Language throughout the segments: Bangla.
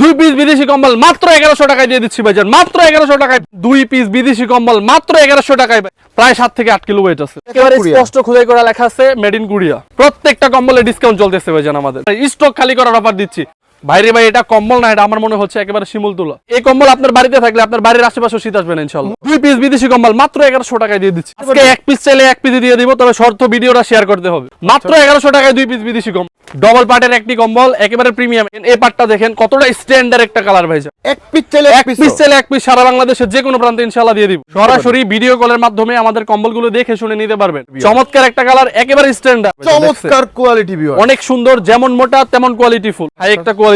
দুই পিস বিদেশি কম্বল মাত্র এগারোশো টাকায় দিয়ে দিচ্ছি ভাইজান মাত্র এগারোশো টাকায়। দুই পিস বিদেশি কম্বল মাত্র এগারোশো টাকায় প্রায় সাত থেকে আট কিলো ওয়েট আছে। একেবারে স্পষ্ট খোদাই করা লেখা আছে মেড ইন কোরিয়া প্রত্যেকটা কম্বলে ডিসকাউন্ট চলতেছে ভাইজান আমাদের। স্টক খালি করার অফার দিচ্ছি। ভাইরে ভাই এটা কম্বল না এটা আমার মনে হচ্ছে একেবারে শিমুল তুলা। এই কম্বল আপনার বাড়িতে থাকলে আপনার বাড়ির আশেপাশে শীত আসবে না ইনশাল্লাহ। দুই পিস বিদেশি কম্বল মাত্র এগারোশো টাকায় দিয়ে দিচ্ছি। আজকে এক পিস চাইলে এক পিস দিয়ে দিব তবে শর্ত ভিডিওটা শেয়ার করতে হবে। মাত্র এগারোশো টাকায় দুই পিস বিদেশি কম্বল। ডবল পার্টের একটি কম্বল একেবারে প্রিমিয়াম এই পার্টটা দেখেন কতটা স্ট্যান্ডার্ড একটা কালার ভাইজা এক পিস চাইলে এক পিস চাইলে এক পিস সারা বাংলাদেশের যে কোনো প্রান্তে ইনশাআল্লাহ দিয়ে দিব। সরাসরি ভিডিও কলের মাধ্যমে আমাদের কম্বলগুলো দেখে শুনে নিতে পারবেন। চমৎকার একটা কালার একেবারে স্ট্যান্ডার্ড চমৎকার কোয়ালিটি অনেক সুন্দর যেমন মোটা তেমন কোয়ালিটি ফুল একটা কোয়ালিটি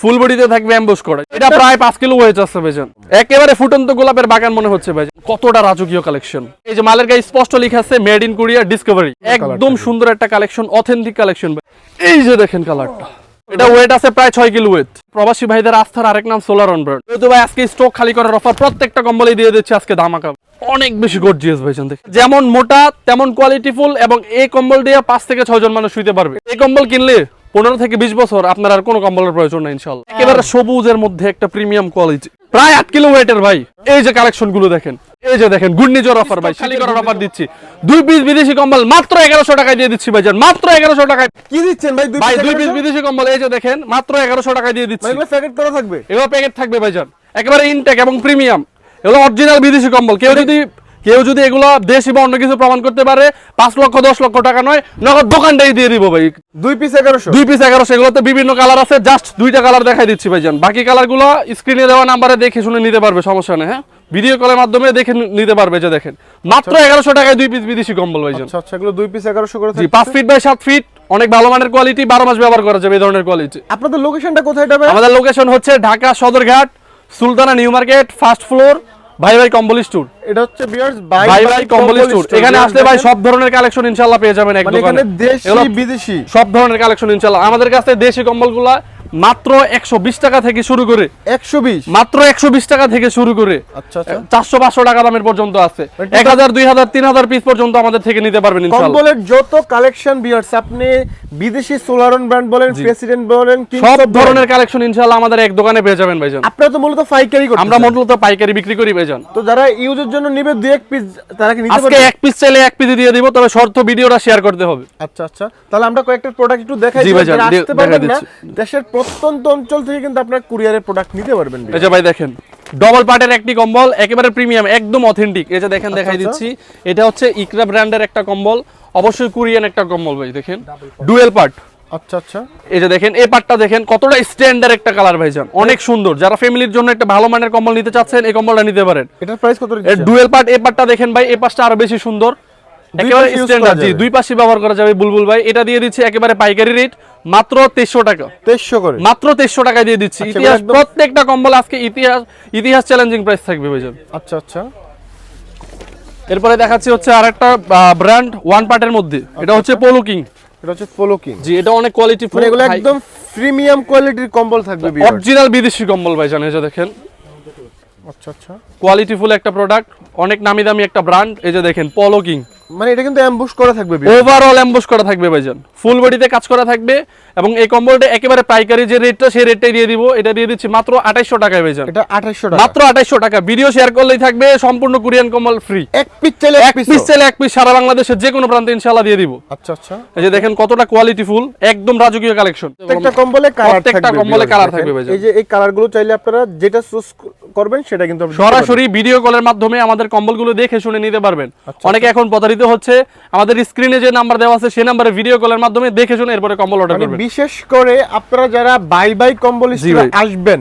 ফুল বডিতে থাকবে অ্যাম্বুশ করা। এটা প্রায় পাঁচ কিলো ওয়েট আছে ভাইজান। একেবারে ফুটন্ত গোলাপের বাগান মনে হচ্ছে ভাইজান। কতটা রাজকীয় কালেকশন এই যে মালের গায়ে স্পষ্ট লেখা আছে মেড ইন কোরিয়া ডিসকভারি একদম সুন্দর একটা কালেকশন অথেন্টিক কালেকশন এই যে দেখেন কালারটা এটা ওয়েট আছে প্রায় ছয় কিলো ওয়েট প্রবাসী ভাইদের আস্থার আরেক নাম সোলার অন ব্র্যান্ড যেহেতু ভাই আজকে স্টক খালি করার অফার প্রত্যেকটা কম্বলে দিয়ে দিচ্ছে আজকে ধামাকা। অনেক বেশি গর্জিয়াস ভাইজান দেখে যেমন মোটা তেমন কোয়ালিটিফুল এবং এই কম্বল দিয়ে পাঁচ থেকে ছয় জন মানুষ শুইতে পারবে। এই কম্বল কিনলে পনেরো থেকে বিশ বছর আপনার আর কোনো কম্বলের প্রয়োজন নাই ইনশাল্লাহ। একেবারে সবুজের মধ্যে একটা প্রিমিয়াম কোয়ালিটি প্রায় আট কিলো ওয়েটের ভাই। এই যে কালেকশনগুলো দেখেন এই যে দেখেন ঘূর্ণিঝড় অফার ভাই খালি করার অফার দিচ্ছি। দুই পিস বিদেশি কম্বল মাত্র এগারোশো টাকায় দিয়ে দিচ্ছি ভাইজান মাত্র এগারোশো টাকায়। কি দিচ্ছেন ভাই দুই ভাই দুই পিস বিদেশি কম্বল এই যে দেখেন মাত্র এগারোশো টাকায় দিয়ে দিচ্ছি। এগুলো প্যাকেট করা থাকবে? এগুলো প্যাকেট থাকবে ভাইজান একেবারে ইনটেক এবং প্রিমিয়াম এগুলো অরিজিনাল বিদেশি কম্বল। কেউ যদি কেউ যদি এগুলো দেশি বা অন্য কিছু প্রমাণ করতে পারে পাঁচ লক্ষ দশ লক্ষ টাকা নয় নগদ দোকানটাই দিয়ে দিব ভাই। দুই পিস এগারোশো? দুই পিস এগারোশো এগুলোতে বিভিন্ন কালার আছে জাস্ট দুইটা কালার দেখাই দিচ্ছি ভাইজান। বাকি কালারগুলো স্ক্রিনে দেওয়া নাম্বারে দেখে শুনে নিতে পারবে সমস্যা নেই হ্যাঁ? ভিডিও কলের মাধ্যমে দেখে নিতে পারবে যে দেখেন। মাত্র এগারোশো টাকায় দুই পিস বিদেশি কম্বল ভাইজান। আচ্ছা আচ্ছা এগুলো দুই পিস এগারোশো করে পাঁচ ফিট বাই সাত ফিট অনেক ভালো মানের কোয়ালিটি বারো মাস ব্যবহার করা যাবে এই ধরনের কোয়ালিটি আপনাদের লোকেশনটা কোথায় ভাই আমাদের লোকেশন হচ্ছে Dhaka Sadarghat Sultana new market first floor ভাই ভাই কম্বল স্টোর। এটা হচ্ছে বিয়ার্স ভাই ভাই কম্বল স্টোর। এখানে আসলে ভাই সব ধরনের কালেকশন ইনশাআল্লাহ পেয়ে যাবেন এক মানে দোকানে। এখানে দেশি বিদেশি। সব ধরনের কালেকশন ইনশাআল্লাহ। আমাদের কাছে দেশি কম্বলগুলা মাত্র একশো বিশ টাকা থেকে শুরু করে। একশো বিশ? মাত্র একশো বিশ টাকা থেকে শুরু করে। আচ্ছা আচ্ছা। চারশো পাঁচশো টাকা দামের পর্যন্ত আছে। এক হাজার দুই হাজার তিন হাজার পিস পর্যন্ত আমাদের থেকে নিতে পারবেন কম্বলের যত কালেকশন বিয়ার্স আপনি বিদেশি সোলারন ব্র্যান্ড বলেন প্রেসিডেন্ট বলেন সব ধরনের কালেকশন ইনশাআল্লাহ আমাদের এক দোকানে পেয়ে যাবেন ভাইজান। আপনারা তো মূলত পাইকারি করতেছেন। আমরা মূলত পাইকারি বিক্রি করি ভাইজান। তো যারা ইউজের জন্য নিবে দুই এক পিস তারা কি নিতে আজকে পারবে? এক পিস চাইলে এক পিস দিয়ে দিব তবে শর্ত ভিডিওটা শেয়ার করতে হবে। আচ্ছা আচ্ছা। তাহলে আমরা কয়েকটা প্রোডাক্ট একটু দেখাই জি ভাইজান, আসতে পারবেন না। দেশের প্রত্যন্ত অঞ্চল থেকে কিন্তু আপনারা কুরিয়ারের প্রোডাক্ট নিতে পারবেন এই যে ভাই দেখেন ডবল পার্টের একটি কম্বল একেবারে প্রিমিয়াম একদম অথেন্টিক এই যে দেখেন দেখাই আচ্ছা। দিচ্ছি। এটা হচ্ছে ইকরা ব্র্যান্ডের একটা কম্বল অবশ্যই কোরিয়ান একটা কম্বল ভাই দেখেন। ডুয়েল পার্ট আচ্ছা আচ্ছা। এই যে দেখেন এই পার্টটা দেখেন কতটা স্ট্যান্ডার্ড একটা কালার ভাইজান অনেক সুন্দর। যারা ফ্যামিলির জন্য একটা ভালো মানের কম্বল নিতে চাচ্ছেন এই কম্বলটা নিতে পারেন। এটার প্রাইস কত ডুয়েল পার্ট এই পার্টটা দেখেন ভাই এই পাশটা আরও বেশি সুন্দর। একেবারে স্ট্যান্ডার্ড জি দুই পাশে ব্যবহার করা যাবে বুলবুল ভাই। এটা দিয়ে দিচ্ছি একেবারে পাইকারি রেট মাত্র তেইশশো টাকা। তেইশশো করে। মাত্র তেইশশো টাকায় দিয়ে দিচ্ছি। আচ্ছা, ইতিহাস প্রত্যেকটা কম্বল আজকে ইতিহাস ইতিহাস চ্যালেঞ্জিং প্রাইস থাকবে ভাইজান। আচ্ছা আচ্ছা। এরপরে দেখাচ্ছি হচ্ছে আরেকটা ব্র্যান্ড ওয়ান পার্টের মধ্যে। এটা হচ্ছে পোলো কিং এটা হচ্ছে পোলো কিং জি এটা অনেক কোয়ালিটি মানে এগুলো একদম প্রিমিয়াম কোয়ালিটির কম্বল থাকবে অরিজিনাল বিদেশি কম্বল ভাইজান এই যে দেখেন। আচ্ছা আচ্ছা। কোয়ালিটি ফুল একটা প্রোডাক্ট অনেক নামি দামি একটা ব্র্যান্ড এই যে দেখেন পোলো কিং মানে এটা কিন্তু অ্যাম্বুশ করা থাকবে ওভারঅল এমবোস করা থাকবে ভাইজান। ফুল বডিতে কাজ করা থাকবে এবং এই কম্বলটা একেবারে পাইকারি যে রেটটা সেই রেটটাই দিয়ে দিব। এটা দিয়ে দিচ্ছি মাত্র আঠাইশশো টাকায় ভাইজান। এটা আঠাশশো টাকা। মাত্র আঠাইশশো টাকা। ভিডিও শেয়ার করলেই থাকবে সম্পূর্ণ কোরিয়ান কম্বল ফ্রি এক পিস চাইলে এক পিস চাইলে এক পিস সারা বাংলাদেশের যে কোনো প্রান্তে ইনশাআল্লাহ দিয়ে দিব। আচ্ছা আচ্ছা। এই যে দেখেন কতটা কোয়ালিটি ফুল একদম রাজকীয় কালেকশন প্রত্যেকটা কম্বলে কালার প্রত্যেকটা থাকবে কম্বলে viewers, colour দেখেন। থাকবে ভাইজান। এই যে এই কালারগুলো চাইলে আপনারা যেটা চুজ করবেন সেটা কিন্তু সরাসরি ভিডিও কলের মাধ্যমে আমাদের কম্বলগুলো দেখে শুনে নিতে পারবেন। আচ্ছা, অনেকে এখন প্রতারিত হচ্ছে। আমাদের স্ক্রিনে যে নাম্বার দেওয়া আছে সেই নাম্বারে ভিডিও কলের মাধ্যমে দেখে শুনে এরপরে কম্বল অর্ডার মানে করবেন। বিশেষ করে আপনারা যারা বাই বাই কম্বল আসবেন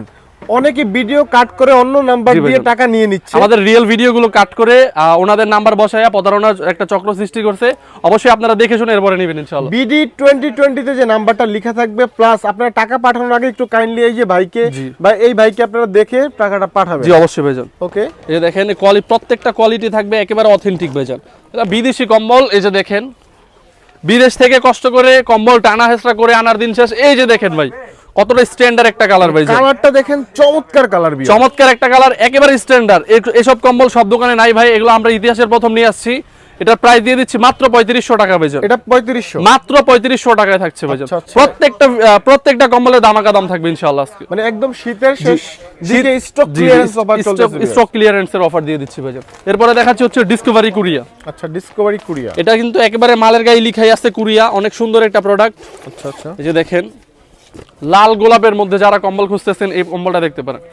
অনেকে ভিডিও কাট করে অন্য নাম্বার দিয়ে টাকা নিয়ে নিচ্ছে। আমাদের রিয়েল ভিডিওগুলো কাট করে ওনাদের নাম্বার বসায়া প্রতারণার একটা চক্র সৃষ্টি করছে। অবশ্যই আপনারা দেখে শুনে এরপরে নেবেন ইনশাআল্লাহ। বিডি টোয়েন্টি টোয়েন্টিতে যে নাম্বারটা লেখা থাকবে প্লাস আপনারা টাকা পাঠানোর আগে একটু কাইন্ডলি এই যে ভাইকে বা এই ভাইকে আপনারা দেখে টাকাটা পাঠাবেন। জি অবশ্যই ভাইজান। ওকে এই যে দেখেন কোয়ালিটি প্রত্যেকটা কোয়ালিটি থাকবে একেবারে অথেন্টিক ভাইজান। এটা বিদেশি কম্বল এই যে দেখেন। বিদেশ থেকে কষ্ট করে কম্বল টানা হেসরা করে আনার দিন শেষ। এই যে দেখেন ভাই। কতটা স্ট্যান্ডার্ড একটা কালার ভাই কালারটা দেখেন চমৎকার কালার বিয়ে। চমৎকার একটা কালার একেবারে স্ট্যান্ডার্ড এসব কম্বল সব দোকানে নাই ভাই এগুলো আমরা ইতিহাসের প্রথম নিয়ে আসছি। এটা প্রাইস দিয়ে দিচ্ছি মাত্র পঁয়ত্রিশশো টাকা বেজন এটা পঁয়ত্রিশশো। মাত্র পঁয়ত্রিশশো টাকায় থাকছে বেজন আচ্ছা, আচ্ছা। প্রত্যেকটা প্রত্যেকটা কম্বলের দামাকা দাম থাকবে ইনশাআল্লাহ আজকে। মানে একদম শীতের শেষ দিকে স্টক ক্লিয়ারেন্স অফার চলতেছে স্টক ক্লিয়ারেন্সের অফার দিয়ে দিচ্ছি ভাইজান। এরপরে দেখাচ্ছি হচ্ছে ডিসকভারি কুরিয়া আচ্ছা ডিসকভারি কুরিয়া এটা কিন্তু একেবারে মালের গায়ে লিখাই আছে কুরিয়া অনেক সুন্দর একটা প্রোডাক্ট আচ্ছা আচ্ছা। এই যে দেখেন লাল গোলাপের মধ্যে যারা কম্বল খুঁজতেছেন এই কম্বলটা দেখতে পারেন।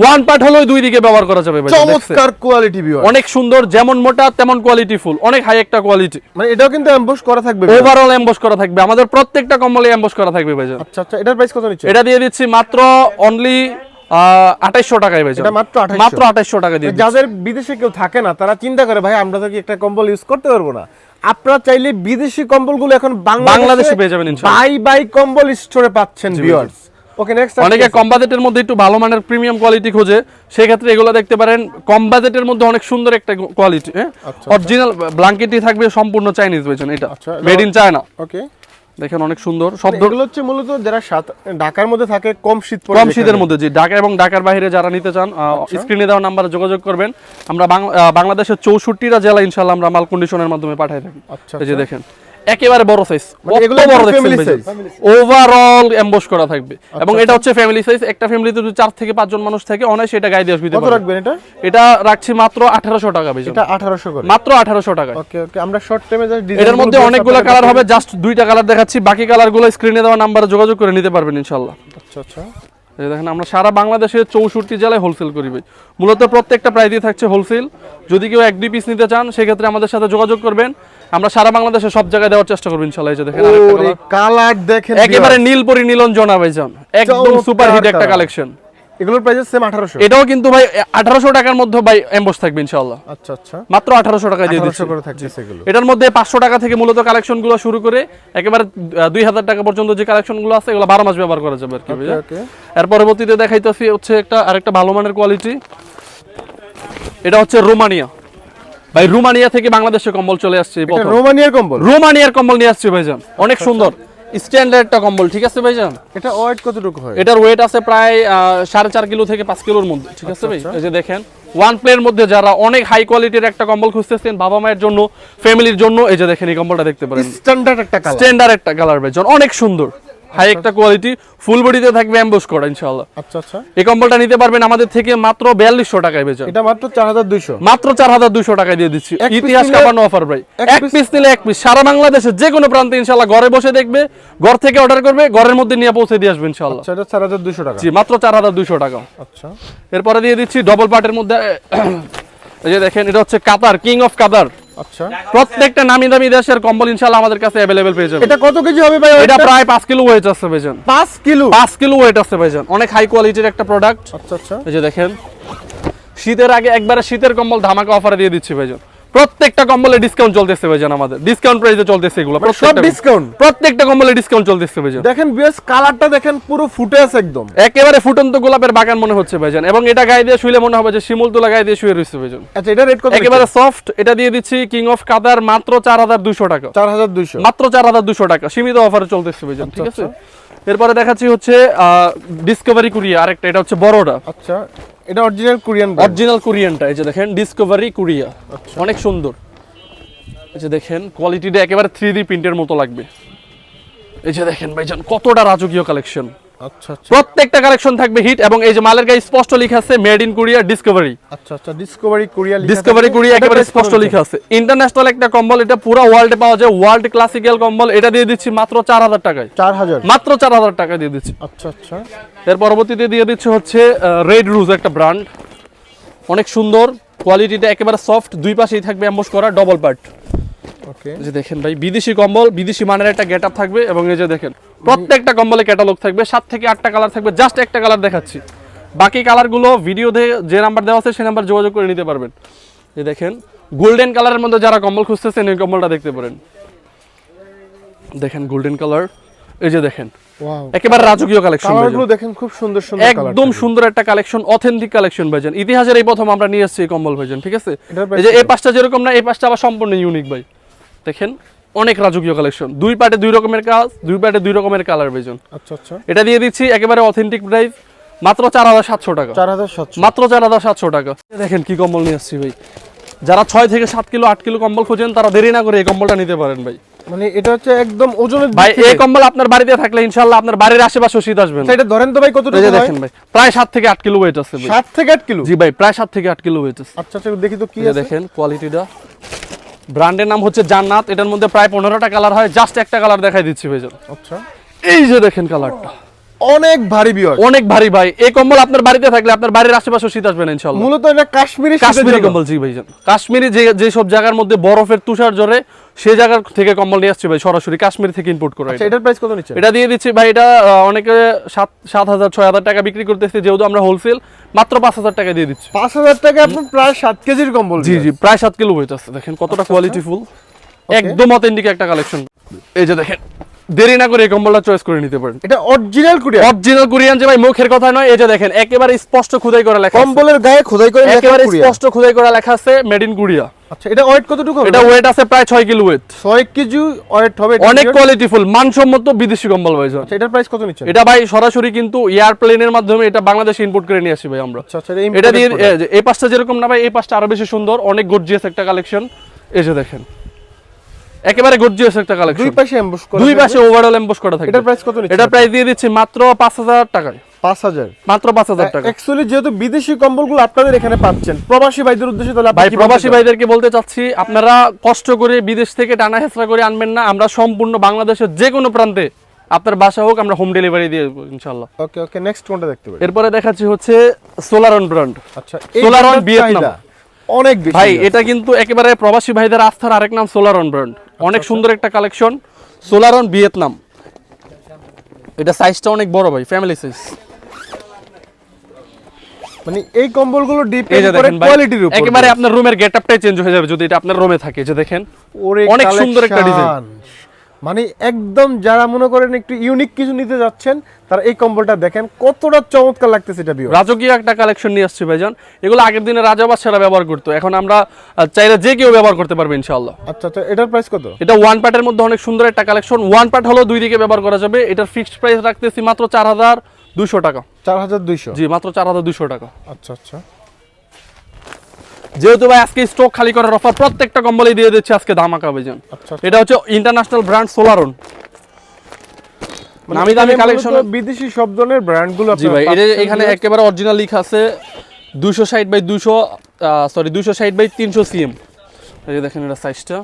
ওয়ান পার্ট হলেও দুই দিকে ব্যবহার করা যাবে দেখছেন? চমৎকার কোয়ালিটি ভিউয়ার অনেক সুন্দর যেমন মোটা তেমন কোয়ালিটি ফুল অনেক হাই একটা কোয়ালিটি মানে এটাও কিন্তু এমবস করা থাকবে ওভারঅল এমবস করা থাকবে। আমাদের প্রত্যেকটা কম্বলে এমবস করা থাকবে ভাইজান আচ্ছা আচ্ছা এটার প্রাইস কত নিচ্ছে? এটা দিয়ে দিচ্ছি মাত্র অনলি আঠাইশশো টাকায় ভাইজান এটা মাত্র মাত্র আঠাইশশো টাকা দিয়ে যাদের বিদেশে কেউ থাকে না তারা চিন্তা করে ভাই আমরা তো কি একটা কম্বল ইউজ করতে পারব না? আপনারা চাইলে বিদেশি কম্বলগুলো এখন বাংলাদেশে পেয়ে যাবেন। বাই বাই কম্বল স্টোরে পাচ্ছেন ভিউয়ার্স ওকে নেক্সট অনেকে কম বাজেটের মধ্যে একটু ভালো মানের প্রিমিয়াম কোয়ালিটি খোঁজে সেই ক্ষেত্রে এগুলো দেখতে পারেন। কম বাজেটের মধ্যে অনেক সুন্দর একটা কোয়ালিটি হ্যাঁ? আচ্ছা, অরিজিনাল ব্ল্যাঙ্কেটই থাকবে সম্পূর্ণ চাইনিজ ভার্জন এটা। আচ্ছা, মেড ইন চায়না ওকে দেখেন অনেক সুন্দর। শব্দ এগুলো হচ্ছে মূলত যারা সাত- ঢাকার মধ্যে থাকে কম শীত কম শীতের মধ্যে জি ঢাকা এবং ঢাকার বাইরে যারা নিতে চান স্ক্রিনে দেওয়া নাম্বারে যোগাযোগ করবেন। আমরা বাংলাদেশের চৌষট্টিটা জেলা ইনশাল্লাহ আমরা মাল কন্ডিশনের মাধ্যমে পাঠাই থাকি। আচ্ছা, এই যে দেখেন। একেবারে বড় সাইজ মানে এগুলো বড় family ওভারঅল এমবস করা থাকবে। এবং আচ্ছা, এটা হচ্ছে ফ্যামিলি সাইজ একটা ফ্যামিলিতে যদি চার থেকে পাঁচজন মানুষ থাকে অনায়াসে এটা গায়ে দিয়ে আসবে কত রাখবেন এটা? এটা রাখছি মাত্র আঠারোশো টাকা বেশি এটা 1800 করে। মাত্র আঠারোশো টাকা ওকে ওকে আমরা শর্ট টাইমে জাস্ট এটার মধ্যে অনেকগুলো কালার হবে জাস্ট দুইটা কালার দেখাচ্ছি বাকি কালারগুলো স্ক্রিনে দেওয়া নাম্বারে যোগাযোগ করে নিতে পারবেন ইনশাল্লাহ আচ্ছা আচ্ছা। দেখেন আমরা সারা বাংলাদেশের চৌষট্টি জেলায় হোলসেল করি ভাই। মূলত প্রত্যেকটা প্রাইজই থাকছে হোলসেল যদি কেউ এক দুই পিস নিতে চান সেক্ষেত্রে আমাদের সাথে যোগাযোগ করবেন। আমরা সারা বাংলাদেশে সব জায়গায় দেওয়ার চেষ্টা করব ইনশাল্লাহ এই যে দেখেন। কালার দেখেন একেবারে নীল নীলপরি নীলঞ্জনা ভাইজান একদম চমৎকার সুপার হিট একটা কালেকশন এগুলোর প্রাইস সেম 1800 এটাও কিন্তু ভাই আঠারোশো টাকার মধ্যে ভাই এমবস থাকবে ইনশাল্লাহ আচ্ছা আচ্ছা। মাত্র আঠারোশো টাকায় দিয়ে দিচ্ছি। করে থাকছে এটার মধ্যে পাঁচশো টাকা থেকে মূলত শুরু করে একেবারে দুই হাজার টাকা পর্যন্ত যে আছে এগুলো বারো মাস ব্যবহার করা যাবে আর কি এর পরবর্তীতে দেখাইতেছি হচ্ছে একটা আরেকটা ভালো মানের কোয়ালিটি এটা হচ্ছে রোমানিয়া। ভাই রোমানিয়া থেকে বাংলাদেশে কম্বল চলে আসছে। রোমানিয়ার কম্বল? রোমানিয়ার কম্বল নিয়ে আসছে ভাইজান। অনেক সুন্দর। স্ট্যান্ডার্ড একটা কম্বল ঠিক আছে ভাইজান? এটা ওয়েট কতটুকু হয়? এটার ওয়েট আছে প্রায় সাড়ে চার কিলো থেকে পাঁচ কিলোর মধ্যে ঠিক আছে ভাই? এই যে দেখেন ওয়ান প্লের মধ্যে যারা অনেক হাই কোয়ালিটির একটা কম্বল খুঁজতেছেন বাবা মায়ের জন্য ফ্যামিলির জন্য এই যে দেখেন এই কম্বলটা দেখতে পারেন। স্ট্যান্ডার্ড একটা কালার স্ট্যান্ডার্ড একটা কালার ভাইজান অনেক সুন্দর। হাই একটা কোয়ালিটি ফুল বডিতে থাকবে এমবোস করা ইনশাআল্লাহ। আচ্ছা আচ্ছা। এই কম্বলটা নিতে পারবেন আমাদের থেকে মাত্র বিয়াল্লিশশো টাকায় বেচা। এটা মাত্র 4200 মাত্র চার হাজার দুইশো টাকায় দিয়ে দিচ্ছি। এক ইতিহাস কাঁপানো অফার ভাই। এক পিস নিলে এক পিস সারা বাংলাদেশে যে কোনো প্রান্তে ইনশাল্লাহ ঘরে বসে দেখবে ঘর থেকে অর্ডার করবে ঘরের মধ্যে নিয়ে পৌঁছে দিয়ে আসবে ইনশাল্লাহ আচ্ছা এটা 4200 টাকা। জি মাত্র চার হাজার দুইশো টাকা। আচ্ছা। এরপরে দিয়ে দিচ্ছি ডবল পার্টের মধ্যে এই যে দেখেন এটা হচ্ছে কাতার কিং অফ কাতার। আচ্ছা। প্রত্যেকটা নামি দামি দেশের কম্বল ইনশাআল্লাহ আমাদের কাছে অ্যাভেলেবেল পেয়ে যাবেন। এটা কত কেজি হবে ভাই এটা প্রায় পাঁচ কিলো ওয়েট আছে ভাইজান 5 কিলো? পাঁচ কিলো ওয়েট আছে ভাইজান অনেক হাই কোয়ালিটির একটা প্রোডাক্ট আচ্ছা আচ্ছা। এই যে দেখেন। শীতের আগে একবারে শীতের কম্বল ধামাকা অফারে দিয়ে দিচ্ছি ভাইজান প্রত্যেকটা কম্বলে ডিসকাউন্ট চলতেছে ভাইজান আমাদের। ডিসকাউন্ট প্রাইসে চলতেছে এগুলো মানে সব ডিসকাউন্ট প্রত্যেকটা কম্বলে ডিসকাউন্ট চলতেছে ভাইজান। দেখেন বিএস কালারটা দেখেন পুরো ফুটে আছে একদম। একেবারে ফুটন্ত গোলাপের বাগান মনে হচ্ছে ভাইজান। এবং এটা গায়ে দিয়ে শুলে মনে হবে যে শিমুল তোলা গায়ে দিয়ে শুয়ে রয়েছে ভাইজান। আচ্ছা এটা রেট কত একেবারে সফট এটা দিয়ে দিচ্ছি কিং অফ কাদার মাত্র চার হাজার দুশো টাকা। 4200 মাত্র চার হাজার দুশো টাকা। সীমিত অফারে চলতেছে ভাইজান ঠিক আছে? আচ্ছা, এরপরে দেখাচ্ছি হচ্ছে ডিসকভারি কুরিয়া আরেকটা এটা হচ্ছে বড়টা। আচ্ছা এটা অরিজিনাল কোরিয়ান অরিজিনাল কোরিয়ানটা এই যে দেখেন ডিসকভারি কোরিয়া অনেক সুন্দর। এই যে দেখেন কোয়ালিটিটা একেবারে থ্রি ডি প্রিন্টের মতো লাগবে। এই যে দেখেন ভাইজান কতটা রাজকীয় কালেকশন আচ্ছা আচ্ছা প্রত্যেকটা কালেকশন থাকবে হিট এবং এই যে মালের গায়ে স্পষ্ট লেখা আছে মেড ইন কোরিয়া ডিসকভারি আচ্ছা আচ্ছা ডিসকভারি কোরিয়া ডিসকভারি কোরিয়া একেবারে স্পষ্ট লেখা আছে। ইন্টারন্যাশনাল একটা কম্বল এটা পুরো ওয়ার্ল্ডে পাওয়া যায়। ওয়ার্ল্ড ক্লাসিক্যাল কম্বল এটা দিয়ে দিচ্ছি মাত্র চার হাজার টাকায়। 4000 মাত্র চার হাজার টাকা দিয়ে দিচ্ছি। আচ্ছা আচ্ছা। এর পরবর্তীতে দিয়ে দিচ্ছে হচ্ছে রেড রুজ একটা ব্র্যান্ড অনেক সুন্দর কোয়ালিটিটা একেবারে সফট দুই পাশেই থাকবে অ্যাম্বস করা ডবল পার্ট ওকে যে দেখেন ভাই বিদেশি কম্বল বিদেশি মানের একটা গেট থাকবে এবং এই যে দেখেন প্রত্যেকটা কম্বলে ক্যাটালগ থাকবে সাত থেকে আটটা কালার থাকবে জাস্ট একটা কালার দেখাচ্ছি। বাকি কালারগুলো ভিডিওতে যে নাম্বার দেওয়া আছে সেই নাম্বার যোগাযোগ করে নিতে পারবেন। এই দেখেন গোল্ডেন কালারের মধ্যে যারা কম্বল খুঁজতেছেন এই কম্বলটা দেখতে পারেন। দেখেন গোল্ডেন কালার এই যে দেখেন একেবারে রাজকীয় কালেকশন কালারগুলো দেখেন খুব সুন্দর সুন্দর একদম সুন্দর একটা কালেকশন অথেন্টিক কালেকশন ভাইজান ইতিহাসের এই প্রথম আমরা নিয়ে এসেছি কম্বল ভাইজান ঠিক আছে? এই যে এই পাঁচটা যেরকম না এই পাঁচটা আবার সম্পূর্ণ ইউনিক ভাই। দেখেন অনেক রাজকীয় কালেকশন দুই পাটে দুই রকমের কাজ দুই পাটে দুই রকমের কালার ভাইজান আচ্ছা আচ্ছা। এটা দিয়ে দিচ্ছি একেবারে অথেন্টিক প্রাইস মাত্র চার হাজার সাতশো টাকা। 4700 মাত্র চার হাজার সাতশো টাকা। দেখেন কি কম্বল নিয়ে আসছি ভাই। যারা ছয় থেকে সাত কিলো আট কিলো কম্বল খোঁজেন তারা দেরি না করে এই কম্বলটা নিতে পারেন ভাই। মানে এটা হচ্ছে একদম ওজনের ভাই এই কম্বল আপনার বাড়িতে থাকলে ইনশাল্লাহ আপনার বাড়ির আশেপাশে শীত আসবে এটা ধরেন তো ভাই যে হয় দেখেন ভাই প্রায় সাত থেকে আট কিলো ওয়েট আছে ভাই। সাত থেকে আট কিলো? জি ভাই প্রায় সাত থেকে আট কিলো ওয়েট আছে। আচ্ছা আচ্ছা দেখি তো কি আছে। দেখেন কোয়ালিটিটা ব্র্যান্ডের নাম হচ্ছে জান্নাত। এটার মধ্যে প্রায় পনেরোটা কালার হয়। জাস্ট একটা কালার দেখাই দিচ্ছি ভাইজান। আচ্ছা। এই যে দেখেন কালারটা অনেক ভারী বিয়ার। অনেক ভারী ভাই। এই কম্বল আপনার বাড়িতে থাকলে আপনার বাড়ির আশেপাশে শীত আসবে না ইনশাল্লাহ মূলত এটা কাশ্মীরি কাশ্মীরি কম্বল জি ভাইজান। কাশ্মীরি যে যে সব জায়গার মধ্যে বরফের তুষার জরে সেই জায়গার থেকে কম্বল নিয়ে আসছে ভাই সরাসরি কাশ্মীর থেকে ইম্পোর্ট করে আচ্ছা এটার প্রাইস কত নিচ্ছে এটা দিয়ে দিচ্ছি ভাই এটা অনেকে সাত সাত হাজার ছয় হাজার টাকা বিক্রি করতেছে যেহেতু আমরা হোলসেল মাত্র পাঁচ হাজার টাকা দিয়ে দিচ্ছি। পাঁচ হাজার টাকা আপনার প্রায় সাত কেজির কম্বল জি জি প্রায় সাত কিলো ওয়েট আছে দেখেন কতটা কোয়ালিটি ফুল একদম অথেন্টিক একটা কালেকশন এই যে দেখেন। দেরি না করে এই কম্বলটা চয়েস করে নিতে পারেন। এটা অরিজিনাল কুরিয়ার অরিজিনাল কোরিয়ান যে ভাই মুখের কথা নয় এই যে দেখেন একেবারে স্পষ্ট খোদাই করে লেখা। কম্বলের গায়ে খোদাই করে লেখা একেবারে স্পষ্ট খুদাই করে লেখা আছে মেড ইন কোরিয়া আচ্ছা এটা ওয়েট কতটুকু এটা ওয়েট আছে প্রায় ছয় কিলো ওয়েট ছয় কেজি ওয়েট হবে এটা অনেক? কোয়ালিটিফুল মানসম্মত বিদেশি কম্বল ভাই আচ্ছা এটার প্রাইস কত নিচ্ছে এটা ভাই সরাসরি কিন্তু এয়ারপ্লেনের মাধ্যমে এটা বাংলাদেশে ইম্পোর্ট করে নিয়ে আসি ভাই আমরা। আচ্ছা আচ্ছা এটা দিয়ে এই পাশটা যেরকম না ভাই এই পাশটা আরও বেশি সুন্দর অনেক গর্জিয়াস একটা কালেকশন এই যে দেখেন। একেবারে গর্জিয়াস একটা দুই কালেকশন পাশে এমবস করা দুই পাশে ওভারঅল এমবস করা থাকে এটার প্রাইস কত নিচ্ছে এটা প্রাইস দিয়ে দিচ্ছি মাত্র পাঁচ হাজার টাকায়। পাঁচ হাজার। মাত্র পাঁচ হাজার টাকা। অ্যাকচুয়ালি যেহেতু বিদেশি কম্বলগুলো আপনাদের এখানে পাচ্ছেন প্রবাসী ভাইদের উদ্দেশ্যে তাহলে ভাই প্রবাসী? ভাইদেরকে বলতে চাচ্ছি আপনারা কষ্ট করে বিদেশ থেকে টানা হেসরা করে আনবেন না আমরা সম্পূর্ণ বাংলাদেশের যে কোনো প্রান্তে আপনার বাসা হোক আমরা হোম ডেলিভারি দিয়ে দেবো ইনশাল্লাহ ওকে ওকে নেক্সট কোনটা দেখতে পারি। এরপরে দেখাচ্ছি হচ্ছে সোলারন ব্র্যান্ড আচ্ছা ভিয়েতনাম। অনেক ভাই এটা কিন্তু একেবারে প্রবাসী ভাইদের আস্থার আরেক নাম সোলারন ব্র্যান্ড অনেক সুন্দর একটা কালেকশন। Solar on Vietnam. এটা সাইজটা অনেক বড় ভাই ফ্যামিলি সাইজ মানে এই কম্বলগুলো ডিপ ডিপেন্ড করে কোয়ালিটির উপর একেবারে আপনার রুমের গেটআপটাই চেঞ্জ হয়ে যাবে যদি এটা আপনার রুমে থাকে যে দেখেন অনেক সুন্দর একটা ডিজাইন। মানে একদম যারা মনে করেন একটু ইউনিক কিছু নিতে যাচ্ছেন তারা এই কম্বলটা দেখেন কতটা চমৎকার লাগতেছে এটা বিও রাজকীয় একটা কালেকশন নিয়ে আসছি ভাইজান। এগুলো আগের দিনে রাজা বাদশারা ব্যবহার করতো এখন আমরা চাইলে যে কেউ ব্যবহার করতে পারবে ইনশাআল্লাহ। আচ্ছা আচ্ছা এটার প্রাইস কত? এটা ওয়ান পার্টের মধ্যে অনেক সুন্দর একটা কালেকশন ওয়ান পার্ট হলো দুই দিকে ব্যবহার করা যাবে। এটার ফিক্সড প্রাইস রাখতেছি মাত্র চার হাজার দুশো টাকা। চার হাজার দুইশো। জি মাত্র চার হাজার দুশো টাকা। আচ্ছা আচ্ছা। যেহেতু ভাই আজকে স্টক খালি করার অফার প্রত্যেকটা কম্বলই দিয়ে দিচ্ছে আজকে ধামাকা ভাইজান আচ্ছা এটা হচ্ছে ইন্টারন্যাশনাল ব্র্যান্ড সোলারন নামি দামি কালেকশন বিদেশি সব ধরনের ব্র্যান্ডগুলো জি ভাই এখানে একেবারে অরিজিনাল লিখা আছে দুশো ষাট বাই দুশো সরি দুশো ষাট বাই তিনশো সিএম এই যে দেখেন এটা সাইজটা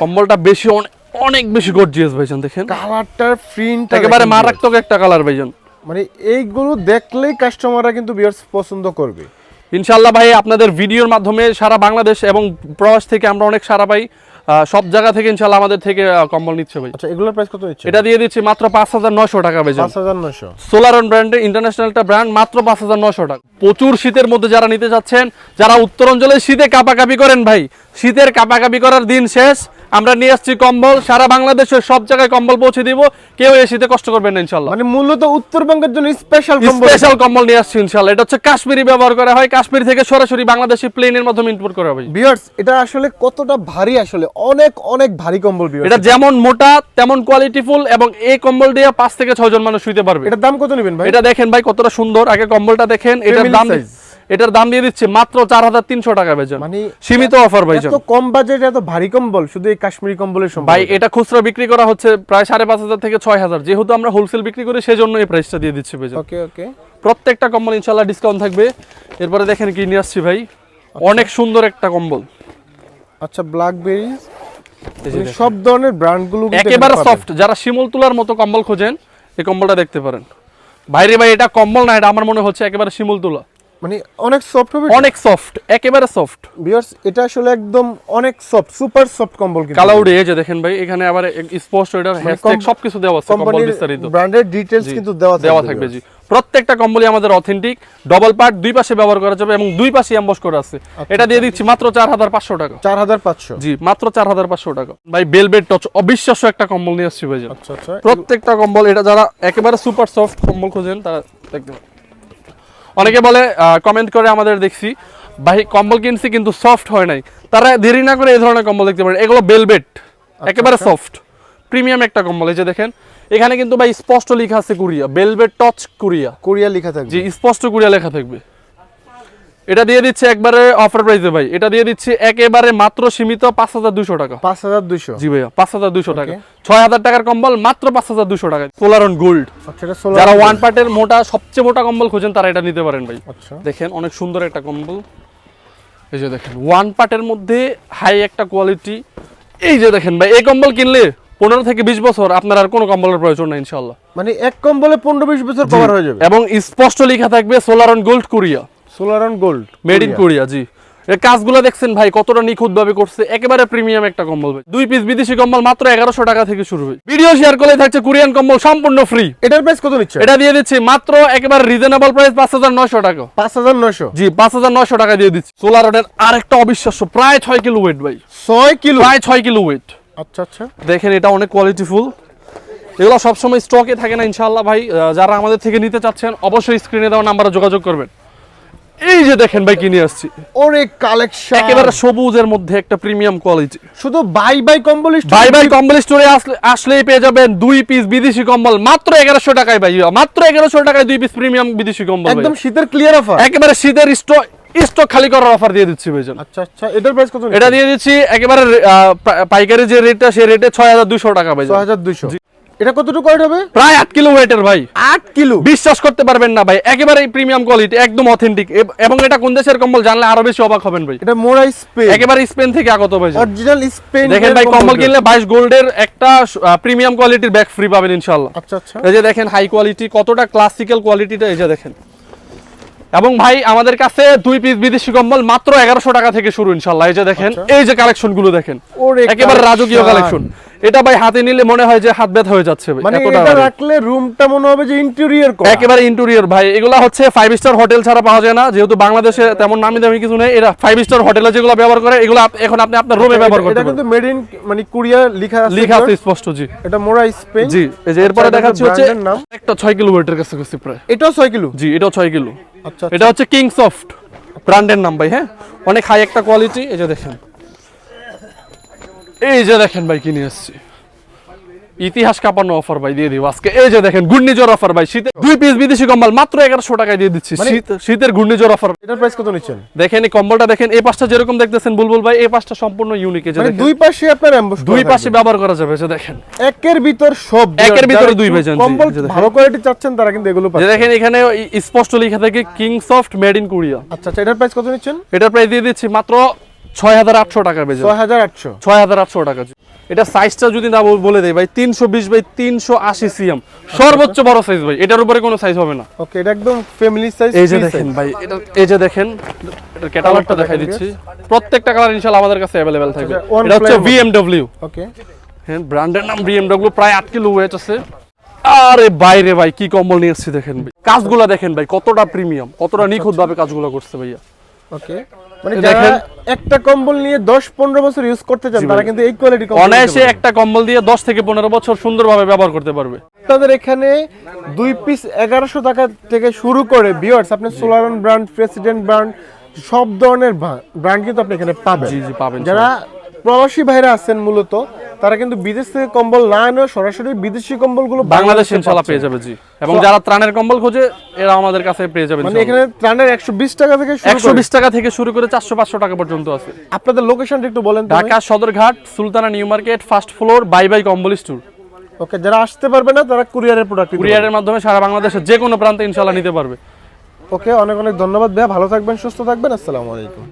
কম্বলটা বেশি অনেক অনেক বেশি গর্জিয়াস ভাইজান দেখেন। কালারটার প্রিন্ট একেবারে মারাত্মক একটা কালার ভাইজান। মানে এইগুলো দেখলেই কাস্টমাররা কিন্তু বিয়ার্স পছন্দ করবে। ইনশাল্লাহ ভাই আপনাদের ভিডিওর মাধ্যমে সারা বাংলাদেশ এবং প্রবাস থেকে আমরা অনেক সারা পাই। সব জায়গা থেকে ইনশাল্লাহ আমাদের থেকে কম্বল নিচ্ছে ভাই। আচ্ছা এগুলোর প্রাইস কত নিচ্ছে এটা দিয়ে দিচ্ছি মাত্র পাঁচ হাজার নশো টাকা ভাইজান পাঁচ হাজার নয়শো। সোলারন ব্র্যান্ডের ইন্টারন্যাশনাল একটা ব্র্যান্ড মাত্র পাঁচ হাজার নশো টাকা। প্রচুর শীতের মধ্যে যারা নিতে চাচ্ছেন যারা উত্তর অঞ্চলে শীতে কাপাকাপি করেন ভাই শীতের কাপাকাপি করার দিন শেষ। আমরা নিয়ে আসছি কম্বল। সারা বাংলাদেশের সব জায়গায় কম্বল পৌঁছে দিব। কেউ এই শীতে কষ্ট করবেন না ইনশাল্লাহ। মানে মূলত উত্তরবঙ্গের জন্য স্পেশাল কম্বল। স্পেশাল কম্বল নিয়ে আসছি ইনশাল্লাহ। এটা হচ্ছে কাশ্মীরি ব্যবহার করা হয়। কাশ্মীর থেকে সরাসরি বাংলাদেশি প্লেনের মাধ্যমে ইম্পোর্ট করা হয় বিয়ার্স এটা আসলে কতটা ভারী আসলে? অনেক অনেক ভারী কম্বল বিয়ার্স এটা যেমন মোটা তেমন কোয়ালিটিফুল এবং এই কম্বল দিয়ে পাঁচ থেকে ছয় জন মানুষ শুইতে পারবে। এটার দাম কত নেবেন ভাই? এটা দেখেন ভাই কতটা সুন্দর। আগে কম্বলটা দেখেন। এটার দাম। এটার দাম দিয়ে দিচ্ছে মাত্র চার হাজার তিনশো টাকা বেজন মানে সীমিত অফার ভাইজান কম বাজেট এত ভারী কম্বল শুধু এই কাশ্মীরি কম্বলের সম্ভব ভাই এটা খুচরা বিক্রি করা হচ্ছে প্রায় সাড়ে পাঁচ হাজার থেকে ছয় হাজার। যেহেতু আমরা হোলসেল বিক্রি করি সেজন্য এই প্রাইসটা দিয়ে দিচ্ছি ভাইজান ওকে ওকে প্রত্যেকটা কম্বল ইনশাল্লাহ ডিসকাউন্ট থাকবে। এরপরে দেখেন কি নিয়ে আসছি ভাই। অনেক সুন্দর একটা কম্বল। আচ্ছা ব্ল্যাকবেরি এই সব ধরনের ব্র্যান্ডগুলো একেবারে সফট যারা শিমুল তুলার মতো কম্বল খোঁজেন এই কম্বলটা দেখতে পারেন। বাইরে ভাই এটা কম্বল না এটা আমার মনে হচ্ছে একেবারে শিমুল তুলা। মানে অনেক সফট হবে অনেক সফট একেবারে সফট বিয়ার্স এটা আসলে একদম অনেক সফট সুপার সফট কম্বল কিন্তু। কালাউডে এই যে দেখেন ভাই এখানে আবার এক- স্পষ্ট এটার হ্যাশট্যাগ সবকিছু দেওয়া আছে কম্বল বিস্তারিত। ব্র্যান্ডের ডিটেইলস কিন্তু দেওয়া দেওয়া থাকবে জি। প্রত্যেকটা কম্বলই আমাদের অথেন্টিক ডবল পার্ট দুই পাশে ব্যবহার করা যাবে এবং দুই পাশে এমবস করা আছে। আচ্ছা, এটা দিয়ে দিচ্ছি মাত্র চার হাজার পাঁচশো টাকা। চার হাজার পাঁচশো? জি মাত্র চার হাজার পাঁচশো টাকা। ভাই বেলবেট টচ অবিশ্বাস্য একটা কম্বল নিয়ে আসছি ভাই আচ্ছা আচ্ছা। প্রত্যেকটা কম্বল এটা যারা একেবারে সুপার সফট কম্বল খোঁজেন তারা দেখতে পারেন অনেকে বলে কমেন্ট করে আমাদের দেখছি। ভাই কম্বল কিনছি কিন্তু সফট হয় নাই। তারা দেরি না করে এই ধরনের কম্বল দেখতে পারে। এগুলো বেলবেট একেবারে সফট প্রিমিয়াম একটা কম্বল এই যে দেখেন। এখানে কিন্তু ভাই স্পষ্ট লেখা আছে Korea velvet touch Korea. Korea লেখা থাকবে। জি স্পষ্ট কুরিয়া লেখা থাকবে। এটা দিয়ে দিচ্ছে একবারে অফার প্রাইসে ভাই। এটা দিয়ে দিচ্ছি একেবারে মাত্র সীমিত পাঁচ হাজার দুশো টাকা। পাঁচ হাজার দুইশো জি ভাইয়া পাঁচ হাজার দুশো টাকা। ছয় হাজার টাকার কম্বল মাত্র পাঁচ হাজার দুশো টাকা। সোলার অন গোল্ড যারা। ওয়ান পার্টের মোটা সবচেয়ে মোটা কম্বল খোঁজেন তারা এটা নিতে পারেন ভাই। আচ্ছা। দেখেন অনেক সুন্দর একটা কম্বল। এই যে দেখেন ওয়ান পার্টের মধ্যে হাই একটা কোয়ালিটি এই যে দেখেন ভাই এই কম্বল কিনলে পনেরো থেকে বিশ বছর আপনার আর কোনো কম্বলের প্রয়োজন নাই ইনশাল্লাহ মানে এক কম্বলে পনেরো বিশ বছর কভার হয়ে যাবে। এবং স্পষ্ট লেখা থাকবে solar on gold Korea solar on gold made in Korea জি। এর কাজগুলো দেখছেন ভাই কতটা নিখুঁত ভাবে করছে। একেবারে প্রিমিয়াম একটা কম্বল ভাই। দুই পিস বিদেশি কম্বল মাত্র এগারোশো টাকা থেকে শুরু হয়। ভিডিও শেয়ার করলে থাকছে কোরিয়ান কম্বল সম্পূর্ণ ফ্রি এটার প্রাইস কত নিচ্ছে? এটা দিয়ে দিচ্ছি মাত্র একেবারে রিজনেবল প্রাইস পাঁচ হাজার নয়শো টাকা। পাঁচ হাজার নয়শো? জি পাঁচ হাজার নয়শো টাকা দিয়ে দিচ্ছি। সোলার রডের আরেকটা অবিশ্বাস্য প্রায় ছয় কিলো ওয়েট ভাই। ছয় কিলো? প্রায় ছয় কিলো ওয়েট আচ্ছা আচ্ছা। দেখেন এটা অনেক কোয়ালিটিফুল এগুলো সবসময় স্টকে থাকে না ইনশাল্লাহ ভাই। যারা আমাদের থেকে নিতে চাচ্ছেন অবশ্যই স্ক্রিনে দেওয়া নাম্বারে যোগাযোগ করবেন। এই যে দেখেন ভাই কিনে আসছি। ওরে কালেকশন একেবারে সবুজের মধ্যে একটা প্রিমিয়াম কোয়ালিটি শুধু বাই বাই কম্বল ভাই ভাই কম্বল স্টোরে আসলে আসলেই পেয়ে যাবেন দুই পিস বিদেশি কম্বল। মাত্র এগারোশো টাকায় ভাই মাত্র এগারোশো টাকায় দুই পিস প্রিমিয়াম বিদেশি কম্বল একদম শীতের ক্লিয়ার অফার একেবারে শীতের স্টক স্টক খালি করার অফার দিয়ে দিচ্ছি ভাইজান আচ্ছা আচ্ছা এটার প্রাইস কত এটা দিয়ে দিচ্ছি একেবারে পাইকারি যে রেটটা সেই রেটে ছয় হাজার দুশো টাকা ভাই ছয় হাজার দুইশো। এটা কতটুকু ওয়েট হবে? প্রায় আট কিলো ওয়েটের ভাই। আট কিলো? বিশ্বাস করতে পারবেন না ভাই একেবারে প্রিমিয়াম কোয়ালিটি একদম অথেন্টিক এবং এটা কোন দেশের কম্বল জানলে আরও বেশি অবাক হবেন ভাই। এটা মোরাই স্পেন। একেবারে স্পেন থেকে আগত ভাই। অরিজিনাল স্পেন দেখেন ভাই কম্বল কিনলে বাইশ গোল্ডের একটা প্রিমিয়াম কোয়ালিটির ব্যাগ ফ্রি পাবেন ইনশাল্লাহ আচ্ছা আচ্ছা। এই যে দেখেন হাই কোয়ালিটি কতটা ক্লাসিক্যাল কোয়ালিটিটা এই যে দেখেন। এবং ভাই আমাদের কাছে দুই পিস বিদেশি কম্বল মাত্র এগারোশো টাকা থেকে শুরু ইনশাল্লাহ এই যে দেখেন আচ্ছা। এই যে কালেকশনগুলো দেখেন। একেবারে রাজকীয় কালেকশন এটা ভাই হাতে নিলে মনে হয় যে হাত ব্যথা হয়ে যাচ্ছে মানে এটা। রাখলে রুমটা মনে হবে যে ইন্টেরিয়র করা। একেবারে ইন্টেরিয়র ভাই এগুলা হচ্ছে ফাইভ স্টার হোটেল ছাড়া পাওয়া যায় না যেহেতু বাংলাদেশে তেমন নামি দামি কিছু নেই এরা ফাইভ স্টার হোটেলে যেগুলো ব্যবহার করে এগুলো এখন আপনি আপনার রুমে ব্যবহার করতে এটা কিন্তু মেড ইন মানে কোরিয়া লেখা আছে লিখা আছে স্পষ্ট জি। এটা মোরা স্পেন। জি এই যে এরপরে আচ্ছা, দেখাচ্ছি হচ্ছে? একটা ছয় কিলো ওয়েটের কাছে কাছে প্রায়। এটাও ছয় কিলো? জি এটাও ছয় কিলো। আচ্ছা এটা হচ্ছে কিং সফট ব্র্যান্ডের নাম ভাই হ্যাঁ? অনেক হাই একটা কোয়ালিটি এই যে দেখেন। এই যে দেখেন ভাই কিনে আসছি। ইতিহাস কাঁপানো অফার ভাই দিয়ে দিব আজকে। এই যে দেখেন ঘূর্ণিঝড় অফার ভাই। শীতের দুই পিস বিদেশি কম্বল মাত্র এগারোশো টাকায় দিয়ে দিচ্ছি। মানে- শীত শীতের ঘূর্ণিঝড় অফার এটার প্রাইস কত নিচ্ছেন? দেখেন এই কম্বলটা দেখেন এই পাশটা যেরকম দেখতেছেন বুলবুল ভাই এই পাশটা সম্পূর্ণ ইউনিক এই মানে। দুই পাশে আপনার দুই পাশে ব্যবহার করা যাবে যে দেখেন। একের ভিতর সব একের ভিতরে দুই জি, কম্বল। ভালো কোয়ালিটি চাচ্ছেন তারা কিন্তু এগুলো যে পাচ্ছে। দেখেন এখানে স্পষ্ট লেখা থাকে king soft made in Korea আচ্ছা আচ্ছা এটার প্রাইস কত নিচ্ছেন? এটার প্রাইস দিয়ে দিচ্ছি মাত্র ছয় হাজার আটশো টাকা বেজে ছয় হাজার আটশো। ছয় হাজার আটশো টাকা এটা সাইজটা যদি না বলে দেয় ভাই তিনশো বিশ বাই তিনশো আশি সিএম। সর্বোচ্চ বড় সাইজ ভাই এটার উপরে কোনো সাইজ হবে না। ওকে এটা একদম ফ্যামিলি সাইজ এই যে দেখেন ভাই এটা এই যে দেখেন এটার ক্যাটালগটা দেখাই দিচ্ছি। প্রত্যেকটা কালার ইনশাআল্লাহ আমাদের কাছে অ্যাভেলেবেল থাকবে। আচ্ছা, এটা হচ্ছে বিএমডব্লিউ ওকে হ্যাঁ ব্র্যান্ডের নাম বিএমডব্লিউ প্রায় আট কিলো ওয়েট আছে। আরে বাইরে ভাই কি কম্বল নিয়ে এসেছি দেখেন ভাই। কাজগুলো দেখেন ভাই কতটা প্রিমিয়াম কতটা নিখুঁত ভাবে কাজগুলো করছে ভাইয়া। ওকে। মানে দেখেন। একটা কম্বল নিয়ে 10 15 বছর ইউজ করতে চান তারা কিন্তু এই কোয়ালিটি কম্বল অনায়াসে একটা কম্বল দিয়ে দশ থেকে পনেরো বছর সুন্দরভাবে ব্যবহার করতে পারবে। আপনাদের এখানে দুই পিস 1100 টাকা থেকে শুরু করে ভিউয়ার্স আপনি সোলারন ব্র্যান্ড প্রেসিডেন্ট ব্র্যান্ড সব ধরনের ব্র্যান্ড কিন্তু আপনি এখানে পাবেন। জি জি পাবেন যারা প্রবাসী ভাইরা আছেন মূলত তারা কিন্তু বিদেশ থেকে কম্বল না এনে সরাসরি বিদেশি কম্বলগুলো বাংলাদেশ ইনশাল্লাহ পেয়ে যাবে জি। এবং যারা ত্রাণের কম্বল খোঁজে এরা আমাদের কাছে পেয়ে যাবে মানে এখানে ত্রাণের 120 টাকা থেকে শুরু একশো করে। বিশ টাকা থেকে শুরু করে চারশো পাঁচশো টাকা পর্যন্ত আছে। আপনাদের লোকেশনটা একটু বলেন Dhaka Sadarghat Sultana new market first floor bye bye কম্বল স্টোর। ওকে যারা আসতে পারবে না তারা কুরিয়ারের প্রোডাক্ট কুরিয়ারের মাধ্যমে সারা বাংলাদেশের যে কোনো প্রান্তে ইনশাল্লাহ নিতে পারবে। ওকে অনেক অনেক ধন্যবাদ ভাইয়া ভালো থাকবেন সুস্থ থাকবেন আসসালামু আলাইকুম।